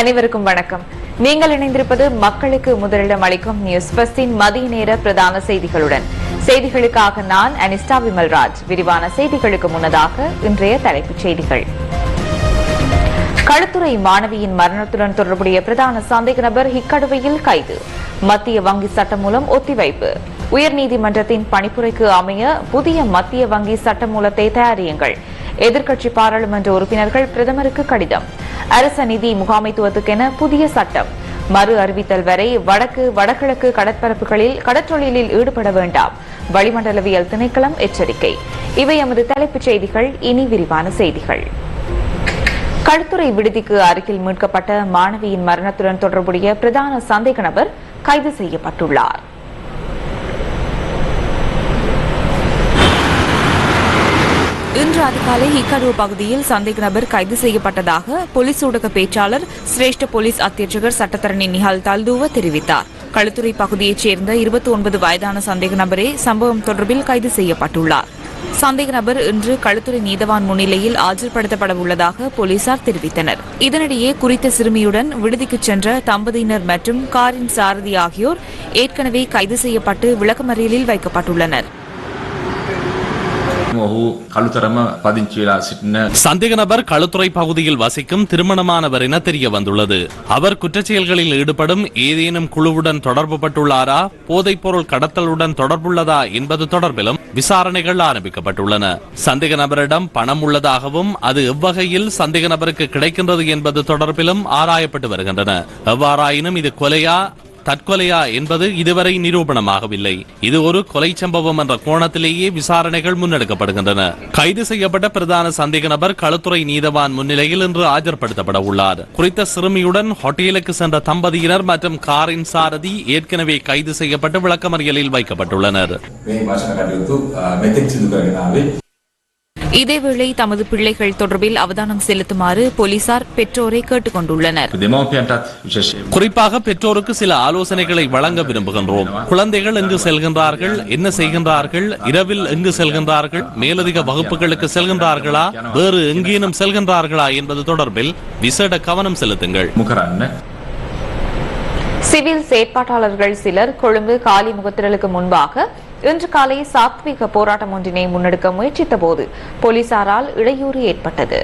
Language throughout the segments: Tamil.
அனைவருக்கும் வணக்கம். நீங்கள் இணைந்திருப்பது மக்களுக்கு முதலிடம் அளிக்கும் நியூஸ் பஸ்டின் மதிய நேர பிரதான செய்திகளுடன். செய்திகளுக்காக நான் அனிஸ்டா விமல்ராஜ். விரிவான செய்திகளுக்கு முன்னதாக இன்றைய தலைப்புச் செய்திகள். களுத்துறை மாணவியின் மரணத்துடன் தொடர்புடைய பிரதான சந்தேக நபர் இக்கடுவையில் கைது. மத்திய வங்கி சட்டம் மூலம் ஒத்திவைப்பு. உயர்நீதிமன்றத்தின் பணிப்புரைக்கு அமைய புதிய மத்திய வங்கி சட்டமூலத்தை தயாரியுங்கள். எதிர்க்கட்சி பாராளுமன்ற உறுப்பினர்கள் பிரதமருக்கு கடிதம். அரச நிதி முகாமைத்துவத்துக்கென புதிய சட்டம். மறு அறிவித்தல் வரை வடக்கு வடகிழக்கு கடற்பரப்புகளில் கடற்றொழிலில் ஈடுபட வேண்டாம். வளிமண்டலவியல் திணைக்களம் எச்சரிக்கை. இவை எமது தலைப்புச் செய்திகள். இனி விரிவான செய்திகள். கழுத்துறை விடுதிக்கு அருகில் மீட்கப்பட்ட மாணவியின் மரணத்துடன் தொடர்புடைய பிரதான சந்தேக நபர் கைது செய்யப்பட்டுள்ளார். இன்று அதிகாலை ஹிக்கடுவ பகுதியில் சந்தேக நபர் கைது செய்யப்பட்டதாக போலீஸ் ஊடக பேச்சாளர் சிரேஷ்ட போலீஸ் அத்தியட்சகர் சட்டத்தரணி நிஹால் தல்தூவ தெரிவித்தார். களுத்துறை பகுதியைச் சேர்ந்த இருபத்தி ஒன்பது வயதான சந்தேக நபரே சம்பவம் தொடர்பில் கைது செய்யப்பட்டுள்ளார். சந்தேக நபர் இன்று களுத்துறை நீதவான் முன்னிலையில் ஆஜர்படுத்தப்பட உள்ளதாக போலீசார் தெரிவித்தனர். இதனிடையே குறித்த சிறுமியுடன் விடுதிக்கு சென்ற தம்பதியினர் மற்றும் காரின் சாரதி ஆகியோர் ஏற்கனவே கைது செய்யப்பட்டு விளக்கமறியலில் வைக்கப்பட்டுள்ளனர். ඔහු කළුතරම පදිංචි වෙලා සිටින சந்தேக நபர் களுத்துறை பகுதியில் வசிக்கும் திருமணமானவர் என தெரிய வந்துள்ளது அவர் குற்றச்செயல்களில் ஈடுபடும் ஏதேனும் குழுவுடன் தொடர்பு பட்டுள்ளாரா போதைப்பொருள் கடத்தலுடன் தொடர்புள்ளதா என்பது தொடர்பிலும் விசாரணைகள் ஆரம்பிக்கப்பட்டுள்ளன சந்தேக நபரிடம் பணம் உள்ளதாகவும் அது எவ்வகையில் சந்தேக நபருக்கு கிடைக்கின்றது என்பது தொடர்பிலும் ஆராயப்பட்டு வருகின்றன எவ்வாறாயினும் இது கொலையா தற்கொலையா என்பது இதுவரை நிரூபணமாகவில்லை. இது ஒரு கொலை சம்பவம் என்ற கோணத்திலேயே விசாரணைகள் முன்னெடுக்கப்படுகின்றன. கைது செய்யப்பட்ட பிரதான சந்தேக நபர் களுத்துறை நீதவான் முன்னிலையில் இன்று ஆஜர்படுத்தப்பட உள்ளார். குறித்த சிறுமியுடன் ஹோட்டலுக்கு சென்ற தம்பதியினர் மற்றும் காரின் சாரதி ஏற்கனவே கைது செய்யப்பட்டு விளக்கமறியலில் வைக்கப்பட்டுள்ளனர். இதேவேளை தமது பிள்ளைகள் தொடர்பில் அவதானம் செலுத்துமாறு போலீசார் பெற்றோரை கேட்டுக் கொண்டுள்ளனர் குறிப்பாக பெற்றோருக்கு சில ஆலோசனைகளை வழங்க விரும்புகின்றோம். குழந்தைகள் எங்கு செல்கின்றார்கள்? என்ன செய்கின்றார்கள்? இரவில் எங்கு செல்கின்றார்கள்? மேலதிக வகுப்புகளுக்கு செல்கின்றார்களா? வேறு எங்கேனும் செல்கின்றார்களா என்பது தொடர்பில் விசேட கவனம் செலுத்துங்கள். சிவில் செயற்பாட்டாளர்கள் சிலர் கொழும்பு காலி முகத்திரலுக்கு முன்பாக இன்று காலை சாத்விக போராட்டம் ஒன்றினை முன்னெடுக்க முயற்சித்த போது போலீசாரால் இடையூறு ஏற்பட்டது.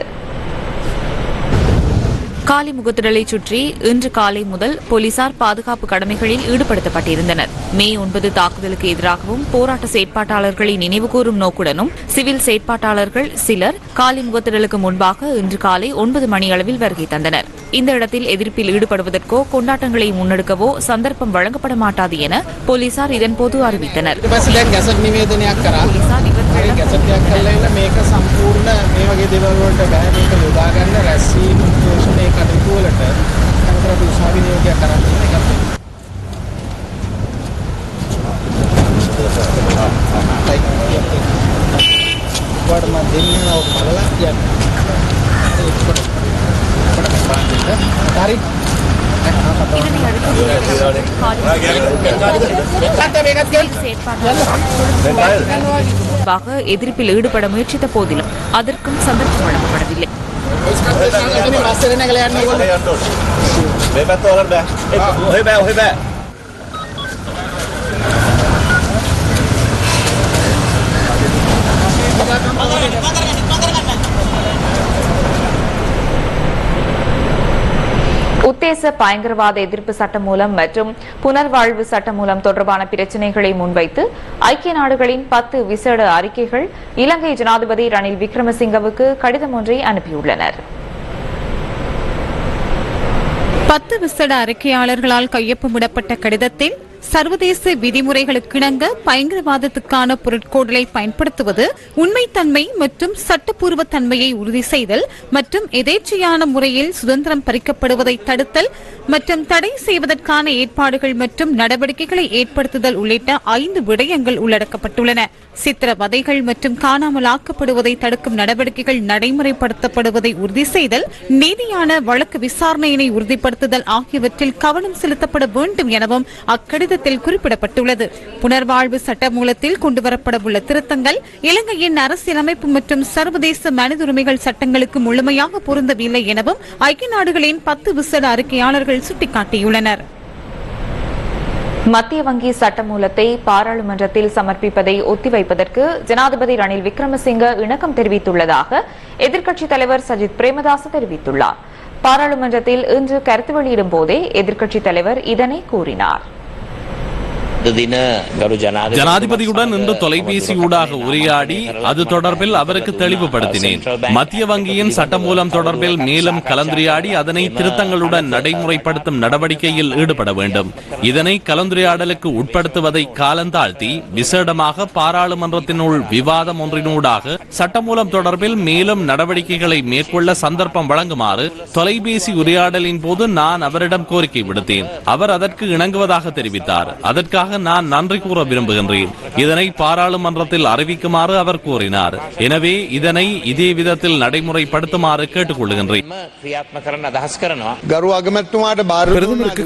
காலி முகத்திடலை சுற்றி இன்று காலை முதல் போலீசார் பாதுகாப்பு கடமைகளில் ஈடுபடுத்தப்பட்டிருந்தனர் மே ஒன்பது தாக்குதலுக்கு எதிராகவும் போராட்ட செயற்பாட்டாளர்களை நினைவுகூரும் நோக்குடனும் சிவில் செயற்பாட்டாளர்கள் சிலர் காலி முகத்திடலுக்கு முன்பாக இன்று காலை ஒன்பது மணி அளவில் வருகை தந்தனர் இந்த இடத்தில் எதிர்ப்பில் ஈடுபடுவதற்கோ கொண்டாட்டங்களை முன்னெடுக்கவோ சந்தர்ப்பம் வழங்கப்பட மாட்டாது என போலீசார் இதன்போது அறிவித்தனர் ඊට පස්සේ දැන් ගැසට් නිවේදනයක් කරා. போலீசார் ඒ இவர்களிடம் ගැසට් එකක් කරලා ඉන්න මේක සම්පූර්ණ මේ වගේ දේවල් වලට බෑ මේක යොදා ගන්න රැස්වීම පෝෂණය කටයුතු වලට අතර අපි උසාවි නියෝගයක් කරන්න තියෙන එකක්. ඔයාලට මම දෙන්න ඔය බලලා කියන්න. හරි. இதனை அடுத்து අත මේකත් ගන්න. செயற்பாட்டாளர்கள் முன்பாக எதிர்ப்பில் ஈடுபட முயற்சித்த போதிலும் அதற்கும் சந்தர்ப்பம் வழங்கப்படவில்லை බස් එකේ නැගලා යන්න ඕනේ යන්න ඕනේ මේ පැත්ත වලට බෑ ඔහෙ බෑ ඔහෙ බෑ Padre, padre. உத்தேச பயங்கரவாத எதிர்ப்பு சட்டம் மூலம் மற்றும் புனர்வாழ்வு சட்டம் மூலம் தொடர்பான பிரச்சினைகளை முன்வைத்து ஐக்கிய நாடுகளின் பத்து விசேட அறிக்கைகள் இலங்கை ஜனாதிபதி ரணில் விக்ரமசிங்கவுக்கு கடிதம் ஒன்றை அனுப்பியுள்ளனர். பத்து விசேட அறிக்கையாளர்களால் கையொப்பமிடப்பட்ட கடிதத்தில் சர்வதேச விதிமுறைகளுக்கிணங்க பயங்கரவாதத்துக்கான பொருட்கோடலை பயன்படுத்துவது உண்மைத்தன்மை மற்றும் சட்டப்பூர்வ தன்மையை உறுதி செய்தல் மற்றும் எதேச்சையான முறையில் சுதந்திரம் பறிக்கப்படுவதை தடுத்தல் மற்றும் தடை செய்வதற்கான ஏற்பாடுகள் மற்றும் நடவடிக்கைகளை ஏற்படுத்துதல் உள்ளிட்ட ஐந்து விடயங்கள் உள்ளடக்கப்பட்டுள்ளன. சித்திரவதைகள் மற்றும் காணாமல் ஆக்கப்படுவதை தடுக்கும் நடவடிக்கைகள் நடைமுறைப்படுத்தப்படுவதை உறுதி செய்தல் நீதியான வழக்கு விசாரணையினை உறுதிப்படுத்துதல் ஆகியவற்றில் கவனம் செலுத்தப்பட வேண்டும் எனவும் அக்கடிதத்தில் குறிப்பிடப்பட்டுள்ளது. புனர்வாழ்வு சட்டமூலத்தில் கொண்டுவரப்படவுள்ள திருத்தங்கள் இலங்கையின் அரசியலமைப்பு மற்றும் சர்வதேச மனித உரிமைகள் சட்டங்களுக்கு முழுமையாக பொருந்தவில்லை எனவும் ஐக்கிய நாடுகளின் பத்து விசேட அறிக்கையாளர்கள் சுட்டிக்காட்டியுள்ளனர். மத்திய வங்கி சட்டமூலத்தை பாராளுமன்றத்தில் சமர்ப்பிப்பதை ஒத்திவைப்பதற்கு ஜனாதிபதி ரணில் விக்ரமசிங்க இணக்கம் தெரிவித்துள்ளதாக எதிர்க்கட்சித் தலைவர் சஜித் பிரேமதாஸ் தெரிவித்துள்ளார். பாராளுமன்றத்தில் இன்று கருத்து வெளியிடும் போதே எதிர்க்கட்சித் தலைவர் இதனை கூறினாா் ஜனாதிபதியுடன் இன்று தொலைபேசி ஊடாக உரையாடி அது தொடர்பில் அவருக்கு தெளிவுபடுத்தினேன் மத்திய வங்கியின் சட்டமூலம் தொடர்பில் மேலும் கலந்துரையாடி அதனை திருத்தங்களுடன் நடைமுறைப்படுத்தும் நடவடிக்கையில் ஈடுபட வேண்டும் இதனை கலந்துரையாடலுக்கு உட்படுத்துவதை காலந்தாழ்த்தி விசேடமாக பாராளுமன்றத்தினுள் விவாதம் ஒன்றினூடாக சட்டமூலம் தொடர்பில் மேலும் நடவடிக்கைகளை மேற்கொள்ள சந்தர்ப்பம் வழங்குமாறு தொலைபேசி உரையாடலின் போது நான் அவரிடம் கோரிக்கை விடுத்தேன் அவர் அதற்கு இணங்குவதாக தெரிவித்தார் அதற்காக நான் நன்றி கூற விரும்புகின்றேன். இதனை பாராளுமன்றத்தில் அறிவிக்குமாறு அவர் கூறினார். எனவே இதனை இதே விதத்தில் நடைமுறைப்படுத்துமாறு கேட்டுக்கொள்கின்றேன்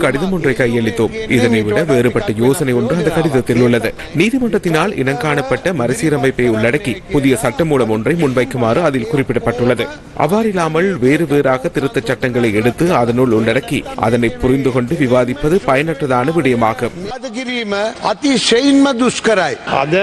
கடிதம் ஒன்றை கையளித்தோம். இதனை விட வேறுபட்ட யோசனை ஒன்று அந்த கடிதத்தில் உள்ளது. நீதிமன்றத்தினால் இனம் காணப்பட்ட மறுசீரமைப்பை உள்ளடக்கி புதிய சட்டமூலம் ஒன்றை முன்வைக்குமாறு அதில் குறிப்பிடப்பட்டுள்ளது. அவ்வாறில்லாமல் வேறு வேறாக திருத்த சட்டங்களை எடுத்து அதனுள் உள்ளடக்கி அதனை புரிந்து கொண்டு விவாதிப்பது பயனற்றதான விடயமாகும். කිරීම අති ශෙයින්ම දුෂ්කරයි. අද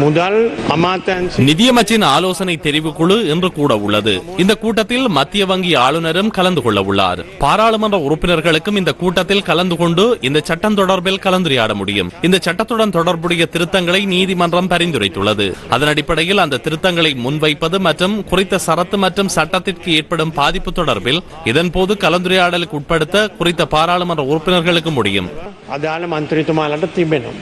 මුදල් අමාත්‍යංශ நிதியமைச்சின் ஆலோசனை தெரிவுக்குழு இன்று கூட உள்ளது இந்த கூட்டத்தில் மத்திய வங்கி ஆளுநரும் கலந்து கொள்ள உள்ளார் பாராளுமன்ற உறுப்பினர்களுக்கும் இந்த கூட்டத்தில் கலந்து கொண்டு இந்த சட்டம் தொடர்பில் கலந்துரையாட முடியும் இந்த சட்டத்துடன் தொடர்புடைய திருத்தங்களை நீதிமன்றம் பரிந்துரைத்துள்ளது அதன் அடிப்படையில் அந்த திருத்தங்களை முன்வைப்பது மற்றும் குறித்த சரத்து மற்றும் சட்டத்திற்கு ஏற்படும் பாதிப்பு தொடர்பில் இதன்போது கலந்துரையாடலுக்கு உட்படுத்த குறித்த பாராளுமன்ற உறுப்பினர்களுக்கு முடியும் අදාළ මන්ත්‍රීතුමාලට நம்பினோம்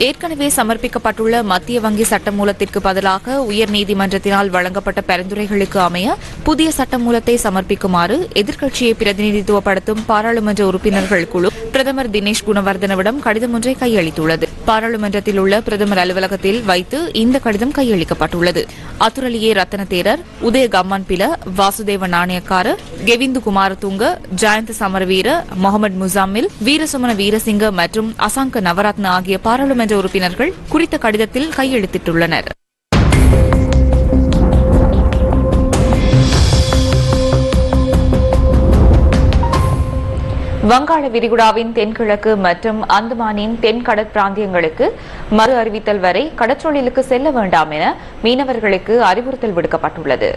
ஏற்கனவே சமர்ப்பிக்கப்பட்டுள்ள மத்திய வங்கி சட்ட மூலத்திற்கு பதிலாக உயர்நீதிமன்றத்தினால் வழங்கப்பட்ட பரிந்துரைகளுக்கு அமைய புதிய சட்ட மூலத்தை சமர்ப்பிக்குமாறு எதிர்க்கட்சியை பிரதிநிதித்துவப்படுத்தும் பாராளுமன்ற உறுப்பினர்கள் குழு பிரதமர் தினேஷ் குணவர்தனவிடம் கடிதம் ஒன்றை கையளித்துள்ளது. பாராளுமன்றத்தில் உள்ள பிரதமர் அலுவலகத்தில் வைத்து இந்த கடிதம் கையளிக்கப்பட்டுள்ளது. அத்துரலியே ரத்தன தேரர் உதய கம்மான் பில வாசுதேவ நாணயக்கார கெவிந்து குமாரதுங்க ஜயந்த் சமரவீர முகமது முசாமில் வீரசுமன வீரசிங்க மற்றும் அசாங்க நவரத்ன ஆகிய பாராளுமன்ற உறுப்பினர்கள் குறித்த கடிதத்தில் கையெழுத்திட்டுள்ளனர். வங்காள விரிகுடாவின் தென்கிழக்கு மற்றும் அந்தமானின் தென்கடற் பிராந்தியங்களுக்கு மறு அறிவித்தல் வரை கடற்றொழிலுக்கு செல்ல வேண்டாம் என மீனவர்களுக்கு அறிவுறுத்தல் விடுக்கப்பட்டுள்ளது.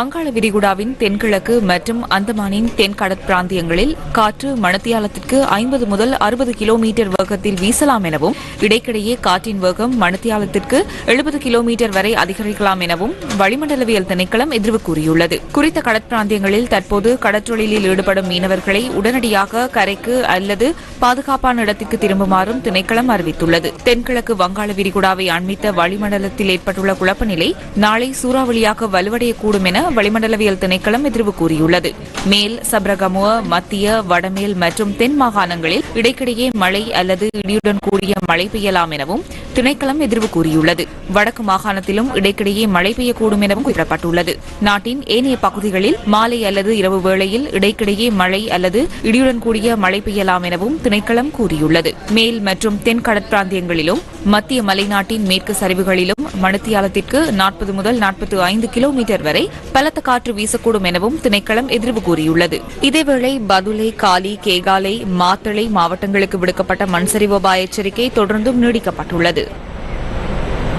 வங்காள விரிகுடாவின் தென்கிழக்கு மற்றும் அந்தமானின் தென் கடற்பிராந்தியங்களில் காற்று மணத்தியாலத்திற்கு ஐம்பது முதல் அறுபது கிலோமீட்டர் வேகத்தில் வீசலாம் எனவும் இடைக்கிடையே காற்றின் வேகம் மணத்தியாலத்திற்கு எழுபது கிலோமீட்டர் வரை அதிகரிக்கலாம் எனவும் வளிமண்டலவியல் திணைக்களம் எதிர்வு கூறியுள்ளது. குறித்த கடற்பிராந்தியங்களில் தற்போது கடற்றொழிலில் ஈடுபடும் மீனவர்களை உடனடியாக கரைக்கு அல்லது பாதுகாப்பான இடத்திற்கு திரும்புமாறும் திணைக்களம் அறிவித்துள்ளது. தென்கிழக்கு வங்காள விரிகுடாவை அண்மித்த வளிமண்டலத்தில் ஏற்பட்டுள்ள குழப்ப நிலை நாளை சூறாவளியாக வலுவடையக்கூடும் என வளிமண்டலவியல் திணைக்களம் எதிர்வு கூறியுள்ளது. மேல் சப்ரகமுவ மத்திய வடமேல் மற்றும் தென் மாகாணங்களில் இடைக்கிடையே மழை அல்லது இடியுடன் கூடிய மழை பெய்யலாம் எனவும் திணைக்களம் எதிர்வு கூறியுள்ளது. வடக்கு மாகாணத்திலும் இடைக்கிடையே மழை பெய்யக்கூடும் எனவும் குறிப்பிடப்பட்டுள்ளது. நாட்டின் ஏனைய பகுதிகளில் மாலை அல்லது இரவு வேளையில் இடைக்கிடையே மழை அல்லது இடியுடன் கூடிய மழை பெய்யலாம் எனவும் திணைக்களம் கூறியுள்ளது. மேல் மற்றும் தென் கடற்பிராந்தியங்களிலும் மத்திய மலைநாட்டின் மேற்கு சரிவுகளிலும் மணித்தியாலத்திற்கு நாற்பது முதல் நாற்பத்தி ஐந்து கிலோமீட்டர் வரை பலத்த காற்று வீசக்கூடும் எனவும் திணைக்களம் எதிர்வு கூறியுள்ளது. இதேவேளை பதுளை காலி கேகாலை மாத்தளை மாவட்டங்களுக்கு விடுக்கப்பட்ட மண்சரிவு அபாய எச்சரிக்கை தொடர்ந்தும் நீடிக்கப்பட்டுள்ளது.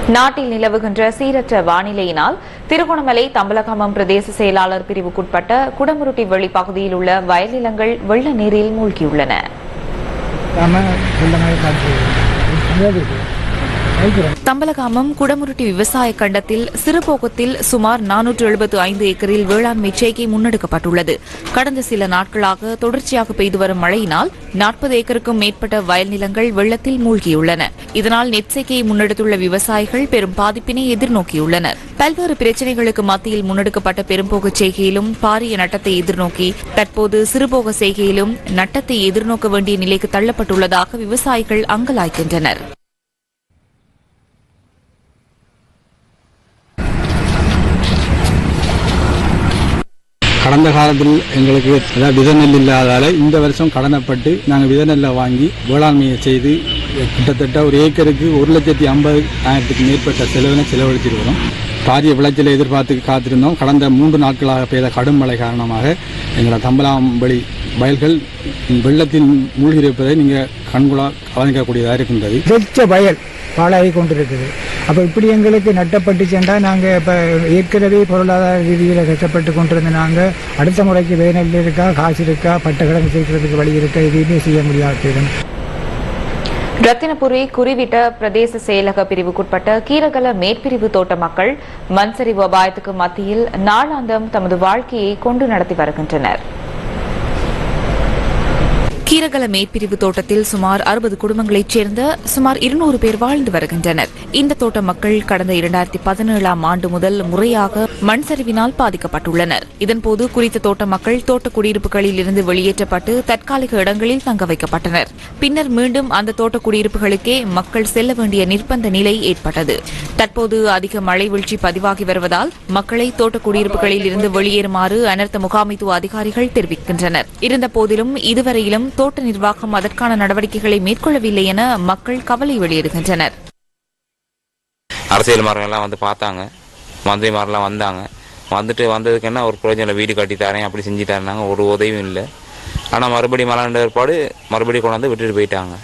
நாட்டில் நிலவுகின்ற சீரற்ற வானிலையினால் திருகோணமலை தம்பலகாமம் பிரதேச செயலாளர் பிரிவுக்குட்பட்ட குடமுருட்டி வெளி பகுதியில் உள்ள வயல் நிலங்கள் வெள்ள நீரில் மூழ்கியுள்ளன. தம்பலகாமம் குடமுருட்டி விவசாய கண்டத்தில் சிறுபோகத்தில் சுமார் நானூற்று எழுபத்து ஐந்து ஏக்கரில் வேளாண்மை செய்கை முன்னெடுக்கப்பட்டுள்ளது. கடந்த சில நாட்களாக தொடர்ச்சியாக பெய்து வரும் மழையினால் நாற்பது ஏக்கருக்கும் மேற்பட்ட வயல் நிலங்கள் வெள்ளத்தில் மூழ்கியுள்ளன. இதனால் நெற்செய்கையை முன்னெடுத்துள்ள விவசாயிகள் பெரும் பாதிப்பினை எதிர்நோக்கியுள்ளனர். பல்வேறு பிரச்சினைகளுக்கு மத்தியில் முன்னெடுக்கப்பட்ட பெரும்போக செய்கையிலும் பாரிய நட்டத்தை எதிர்நோக்கி தற்போது சிறுபோக செய்கையிலும் நட்டத்தை எதிர்நோக்க வேண்டிய நிலைக்கு தள்ளப்பட்டுள்ளதாக விவசாயிகள் அங்கலாய்க்கின்றனர் கடந்த காலத்தில் எங்களுக்கு அதாவது வித நெல் இல்லாதால இந்த வருஷம் கடனப்பட்டு நாங்கள் வித நெல்லை வாங்கி வேளாண்மையை செய்து கிட்டத்தட்ட ஒரு ஏக்கருக்கு ஒரு லட்சத்தி ஐம்பது ஆயிரத்துக்கு மேற்பட்ட செலவினை செலவழிச்சிருக்கிறோம் பாரிய விளைச்சலை எதிர்பார்த்து காத்திருந்தோம். கடந்த மூன்று நாட்களாக பெய்த கடும் மழை காரணமாக எங்களோட தம்பலாம்பலி வயல்கள் வெள்ளத்தில் மூழ்கியிருப்பதை நீங்கள் கண்குளா கவனிக்கக்கூடியதாக இருக்கின்றது. வெச்ச வயல் பாழாகி கொண்டிருக்குது. அப்போ இப்படி எங்களுக்கு நட்டப்பட்டு சென்றால் நாங்கள் இப்போ ஏற்கனவே பொருளாதார ரீதியில் கஷ்டப்பட்டு கொண்டிருந்த நாங்கள் அடுத்த முறைக்கு வேனல் இருக்கா காசு இருக்கா பட்ட சேர்க்கிறதுக்கு வழி இருக்கா எதுவுமே செய்ய முடியாது ரத்தினபுரி குறிவிட்ட பிரதேச செயலக பிரிவுக்குட்பட்ட கீரகல மேற்பிரிவு தோட்ட மக்கள் மண்சரிவு அபாயத்துக்கு மத்தியில் நாளாந்தம் தமது வாழ்க்கையை கொண்டு நடத்தி வருகின்றனர். கீரகல மேற்பிரிவு தோட்டத்தில் சுமார் அறுபது குடும்பங்களைச் சேர்ந்த சுமார் இருநூறு பேர் வாழ்ந்து வருகின்றனர். இந்த தோட்ட மக்கள் கடந்த இரண்டாயிரத்தி பதினேழாம் ஆண்டு முதல் முறையாக மண் சரிவினால் பாதிக்கப்பட்டுள்ளனர். இதன்போது குறித்த தோட்ட மக்கள் தோட்ட குடியிருப்புகளில் இருந்து வெளியேற்றப்பட்டு தற்காலிக இடங்களில் தங்க வைக்கப்பட்டனர். பின்னர் மீண்டும் அந்த தோட்ட குடியிருப்புகளுக்கே மக்கள் செல்ல வேண்டிய நிர்பந்த நிலை ஏற்பட்டது. தற்போது அதிக மழை வீழ்ச்சி பதிவாகி வருவதால் மக்களை தோட்ட குடியிருப்புகளில் இருந்து வெளியேறுமாறு அனர்த்த முகாமைத்துவ அதிகாரிகள் தெரிவிக்கின்றனர். இருந்தபோதிலும் இதுவரையிலும் தோட்ட நிர்வாகம் அதற்கான நடவடிக்கைகளை மேற்கொள்ளவில்லை என மக்கள் கவலை வெளியிடுகின்றனர். அரசியல் மரங்கள்லாம் வந்து பார்த்தாங்க. மந்திரிமாரெலாம் வந்தாங்க. வந்துட்டு வந்ததுக்கு என்ன ஒரு பிரயோஜனம் வீடு கட்டி தரேன் அப்படி செஞ்சு தரேன்னாங்க ஒரு உதவியும் இல்லை. ஆனால் மறுபடியும் மழை ஏற்பாடு மறுபடியும் கொண்டாந்து விட்டுட்டு போயிட்டாங்க.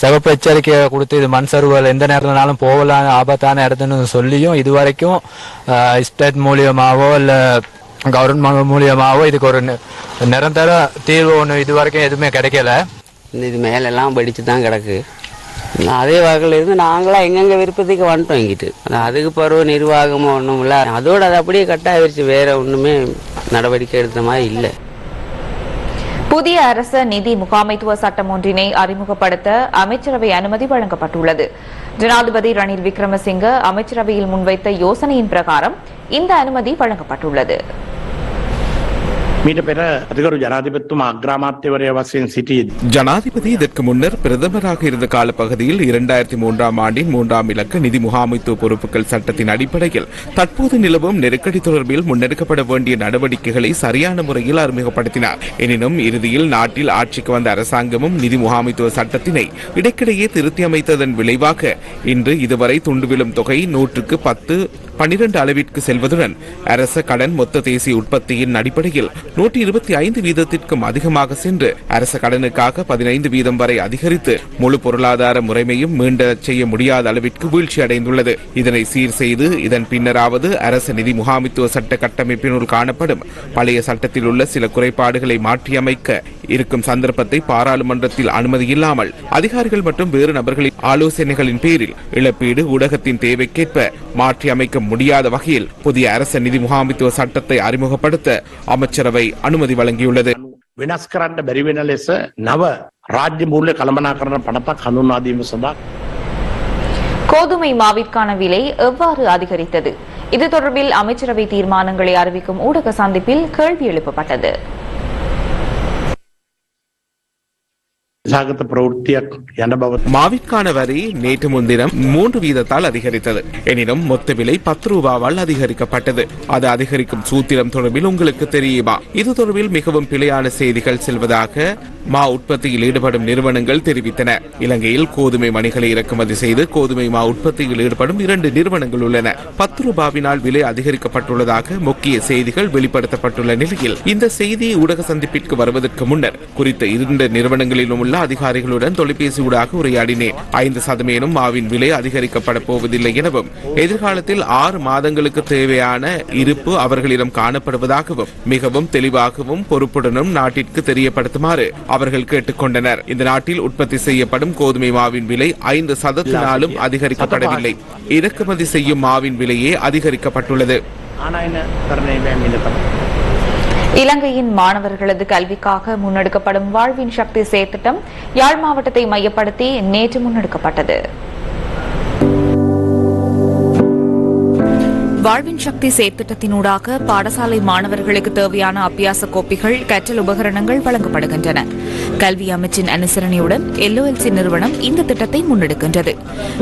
சிவப்பு எச்சரிக்கையை கொடுத்து இது மண் சருவல் எந்த நேரத்தினாலும் போகலாம் ஆபத்தான இடத்துன்னு சொல்லியும் இது வரைக்கும் ஸ்டேட் மூலியமாவோ இல்லை கவர்மெண்ட் மூலியமாவோ இதுக்கு ஒரு நிரந்தர தீர்வு ஒன்று இது வரைக்கும் எதுவுமே கிடைக்கல. இது மேலெல்லாம் படிச்சு தான் கிடக்கு. அதே வகையில் இருந்து நாங்களாம் எங்கெங்க விருப்பத்துக்கு வந்துட்டோம் இங்கிட்டு. ஆனா அதுக்கு பருவ நிர்வாகமோ ஒன்றும் இல்லை. அதோட அது அப்படியே கட்டாயிருச்சு வேற ஒன்றுமே நடவடிக்கை எடுத்த மாதிரி இல்லை. புதிய அரச நிதி முகாமைத்துவ சட்டம் ஒன்றினை அறிமுகப்படுத்த அமைச்சரவை அனுமதி வழங்கப்பட்டுள்ளது. ஜனாதிபதி ரணில் விக்ரமசிங்க அமைச்சரவையில் முன்வைத்த யோசனையின் பிரகாரம் இந்த அனுமதி வழங்கப்பட்டுள்ளது. මීට පෙර අතිකරු ජනාධිපත්තුමා අග්‍රාමාත්‍යවරය වශයෙන් සිටියදී. ஜனாதிபதி இதற்கு முன்னர் பிரதமராக இருந்த காலப்பகுதியில் இரண்டாயிரத்தி மூன்றாம் ஆண்டின் மூன்றாம் இலக்க நிதி முகாமைத்துவ பொறுப்புகள் சட்டத்தின் அடிப்படையில் தற்போது நிலவும் நெருக்கடி தொடர்பில் முன்னெடுக்கப்பட வேண்டிய நடவடிக்கைகளை சரியான முறையில் அறிமுகப்படுத்தினார் எனினும் இறுதியில் நாட்டில் ஆட்சிக்கு வந்த அரசாங்கமும் நிதி முகாமைத்துவ சட்டத்தினை இடைக்கிடையே திருத்தி அமைத்ததன் விளைவாக இன்று இதுவரை துண்டு விழும் தொகை நூற்றுக்கு பத்து பனிரெண்டு அளவிற்கு செல்வதுடன் அரச கடன் மொத்த தேசிய உற்பத்தியின் அடிப்படையில் நூற்றி இருபத்தி ஐந்து வீதத்திற்கும் அதிகமாக சென்று அரச கடனுக்காக பதினைந்து வீதம் வரை அதிகரித்து முழு பொருளாதார முறைமையும் மீண்ட செய்ய முடியாத அளவிற்கு வீழ்ச்சி அடைந்துள்ளது. இதனை சீர் செய்து இதன் பின்னராவது அரச நிதி முகாமித்துவ சட்ட கட்டமைப்பினுள் காணப்படும். பழைய சட்டத்தில் உள்ள சில குறைபாடுகளை மாற்றியமைக்க இருக்கும் சந்தர்ப்பத்தை பாராளுமன்றத்தில் அனுமதி இல்லாமல் அதிகாரிகள் மற்றும் வேறு நபர்களின் ஆலோசனைகளின் பேரில் இழப்பீடு ஊடகத்தின் தேவைக்கேற்ப மாற்றியமைக்க முடியாத வகையில் புதிய அரச நிதி முகாமித்துவ சட்டத்தை அறிமுகப்படுத்த அமைச்சரவை அனுமதி வழங்கியுள்ளது වෙනස් කරන්න බැරිවෙන ලෙස නව රාජ්‍ය මූල්‍ය කළමනා කරන පනතක් හඳුන්වාදීම සඳහා கோதுமை மாவிற்கான விலை எவ்வாறு அதிகரித்தது இது தொடர்பில் அமைச்சரவை தீர்மானங்களை அறிவிக்கும் ஊடக சந்திப்பில் கேள்வி எழுப்பப்பட்டது සාගත ප්‍රවෘත්තියක් යන බව மாவிற்கான வரி நேற்று முன்தினம் மூன்று வீதத்தால் அதிகரித்தது எனினும் மொத்த விலை பத்து ரூபாவால் அதிகரிக்கப்பட்டது அது அதிகரிக்கும் சூத்திரம் தொடர்பில் உங்களுக்கு தெரியுமா இது தொடர்பில் மிகவும் பிழையான செய்திகள் செல்வதாக மா உற்பத்தியில் ஈடுபடும் நிறுவனங்கள் தெரிவித்தன இலங்கையில் கோதுமை மணிகளை இறக்குமதி செய்து கோதுமை மா உற்பத்தியில் ஈடுபடும் இரண்டு நிறுவனங்கள் உள்ளன பத்து ரூபாவினால் விலை அதிகரிக்கப்பட்டுள்ளதாக முக்கிய செய்திகள் வெளிப்படுத்தப்பட்டுள்ள நிலையில் இந்த செய்தி ஊடக சந்திப்பிற்கு வருவதற்கு முன்னர் குறித்த இரண்டு நிறுவனங்களிலும் உள்ள அதிகாரிகளுடன் தொலைபேசி ஊடாக உரையாடினேன். ஐந்து சதமேனும் மாவின் விலை அதிகரிக்கப்பட போவதில்லை எனவும் எதிர்காலத்தில் ஆறு மாதங்களுக்கு தேவையான இருப்பு அவர்களிடம் காணப்படுவதாகவும் மிகவும் தெளிவாகவும் பொறுப்புடனும் நாட்டிற்கு தெரியப்படுத்துமாறு அவர்கள் கேட்டுக்கொண்டனர். இந்த நாட்டில் உற்பத்தி செய்யப்படும் கோதுமை மாவின் விலை ஐந்து சதத்தினாலும் அதிகரிக்கப்படவில்லை. இறக்குமதி செய்யும் மாவின் விலையே அதிகரிக்கப்பட்டுள்ளது. ஆனா என்ன இலங்கையின் மாணவர்களது கல்விக்காக முன்னெடுக்கப்படும் வாழ்வின் சக்தி செயற்திட்டம் யாழ் மாவட்டத்தை மையப்படுத்தி நேற்று முன்னெடுக்கப்பட்டது. வாழ்வின் சக்தி செயற்திட்டத்தினூடாக பாடசாலை மாணவர்களுக்கு தேவையான அபியாச கோப்பிகள் கற்றல் உபகரணங்கள் வழங்கப்படுகின்றன. கல்வி அமைச்சின் அனுசரணையுடன் எல்ஓஎல்சி நிறுவனம் இந்த திட்டத்தை முன்னெடுக்கின்றது.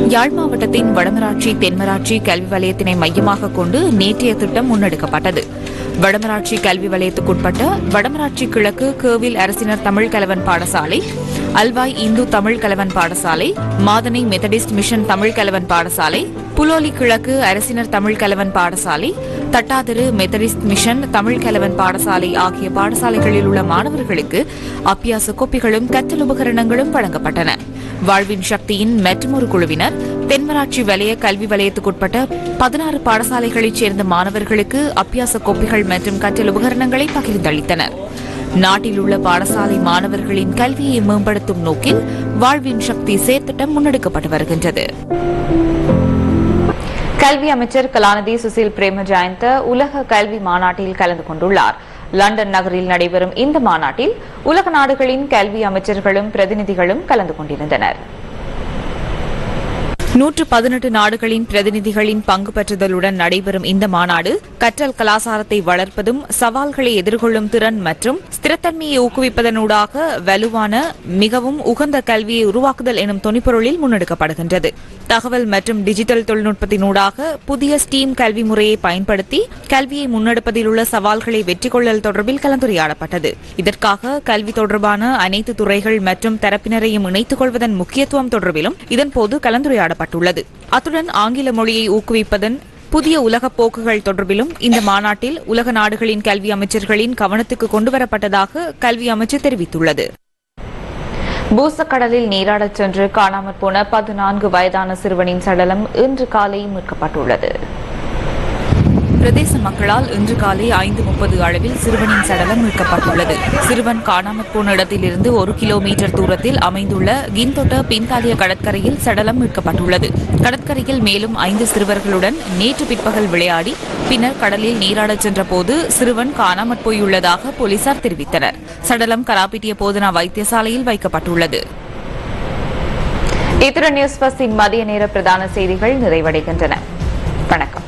யாழ் மாவட்டத்தின் வடமராட்சி தென்மராட்சி கல்வி வலயத்தினை மையமாக கொண்டு நேற்றைய திட்டம் முன்னெடுக்கப்பட்டது. வடமராட்சி கல்வி வலயத்துக்குட்பட்ட வடமராட்சி கிழக்கு கேவில் அரசினர் தமிழ் கலவன் பாடசாலை அல்வாய் இந்து தமிழ் கலவன் பாடசாலை மாதனை மெத்தடிஸ்ட் மிஷன் தமிழ் கலவன் பாடசாலை புலோலி கிழக்கு அரசினர் தமிழ் கலவன் பாடசாலை தட்டாதிரு மெத்தடிஸ்ட் மிஷன் தமிழ் கலவன் பாடசாலை ஆகிய பாடசாலைகளில் உள்ள மாணவர்களுக்கு அபியாச கோப்பிகளும் கற்றல் உபகரணங்களும் வழங்கப்பட்டன. வாழ்வின் சக்தியின் மற்றொரு குழுவினர் தென்மராட்சி வலய கல்வி வலயத்துக்குட்பட்ட பதினாறு பாடசாலைகளைச் சேர்ந்த மாணவர்களுக்கு அபியாச கோப்பைகள் மற்றும் கற்றல் உபகரணங்களை பகிர்ந்தளித்தனர். நாட்டில் உள்ள பாடசாலை மாணவர்களின் கல்வியை மேம்படுத்தும் நோக்கில் வாழ்வின் சக்தி செயற்திட்டம் முன்னெடுக்கப்பட்டு வருகின்றது. கல்வி அமைச்சர் கலாநிதி சுசில் பிரேம ஜெயந்த உலக கல்வி மாநாட்டில் கலந்து கொண்டுள்ளார். லண்டன் நகரில் நடைபெறும் இந்த மாநாட்டில் உலக நாடுகளின் கல்வி அமைச்சர்களும் பிரதிநிதிகளும் கலந்து கொண்டிருந்தனர். நூற்று பதினெட்டு நாடுகளின் பிரதிநிதிகளின் பங்கு பெற்றுதலுடன் நடைபெறும் இந்த மாநாடு கற்றல் கலாசாரத்தை வளர்ப்பதும் சவால்களை எதிர்கொள்ளும் திறன் மற்றும் ஸ்திரத்தன்மையை ஊக்குவிப்பதனூடாக வலுவான மிகவும் உகந்த கல்வியை உருவாக்குதல் எனும் தொனிப்பொருளில் முன்னெடுக்கப்படுகின்றது. தகவல் மற்றும் டிஜிட்டல் தொழில்நுட்பத்தினூடாக புதிய ஸ்டீம் கல்வி முறையை பயன்படுத்தி கல்வியை முன்னெடுப்பதில் உள்ள சவால்களை வெற்றி கொள்ளல் தொடர்பில் கலந்துரையாடப்பட்டது. இதற்காக கல்வி தொடர்பான அனைத்து துறைகள் மற்றும் தரப்பினரையும் இணைத்துக் கொள்வதன் முக்கியத்துவம் தொடர்பிலும் இதன்போது கலந்துரையாடப்பட்டுள்ளது அத்துடன் ஆங்கில மொழியை ஊக்குவிப்பதன் புதிய உலக போக்குகள் தொடர்பிலும் இந்த மாநாட்டில் உலக நாடுகளின் கல்வி அமைச்சர்களின் கவனத்துக்கு கொண்டுவரப்பட்டதாக கல்வி அமைச்சர் தெரிவித்துள்ளது. பூசக்கடலில் நீராடச் சென்று காணாமற் போன பதினான்கு வயதான சிறுவனின் சடலம் இன்று காலை மீட்கப்பட்டுள்ளது. பிரதேச மக்களால் இன்று காலை ஐந்து முப்பது அளவில் சிறுவனின் சடலம் மீட்கப்பட்டுள்ளது. சிறுவன் காணாமற் போன இடத்திலிருந்து ஒரு கிலோமீட்டர் தூரத்தில் அமைந்துள்ள கின்தொட்ட பின்தாலிய கடற்கரையில் சடலம் மீட்கப்பட்டுள்ளது. கடற்கரையில் மேலும் ஐந்து சிறுவர்களுடன் நேற்று பிற்பகல் விளையாடி பின்னர் கடலில் நீராடச் சென்றபோது சிறுவன் காணாமற் போயுள்ளதாக போலீசார் தெரிவித்தனர். சடலம் கராப்பிட்டிய போதனா வைத்தியசாலையில் வைக்கப்பட்டுள்ளது. இத்துடன் நியூஸ் பஸ்டின் மதிய நேர பிரதான செய்திகள் நிறைவடைகின்றன. வணக்கம்.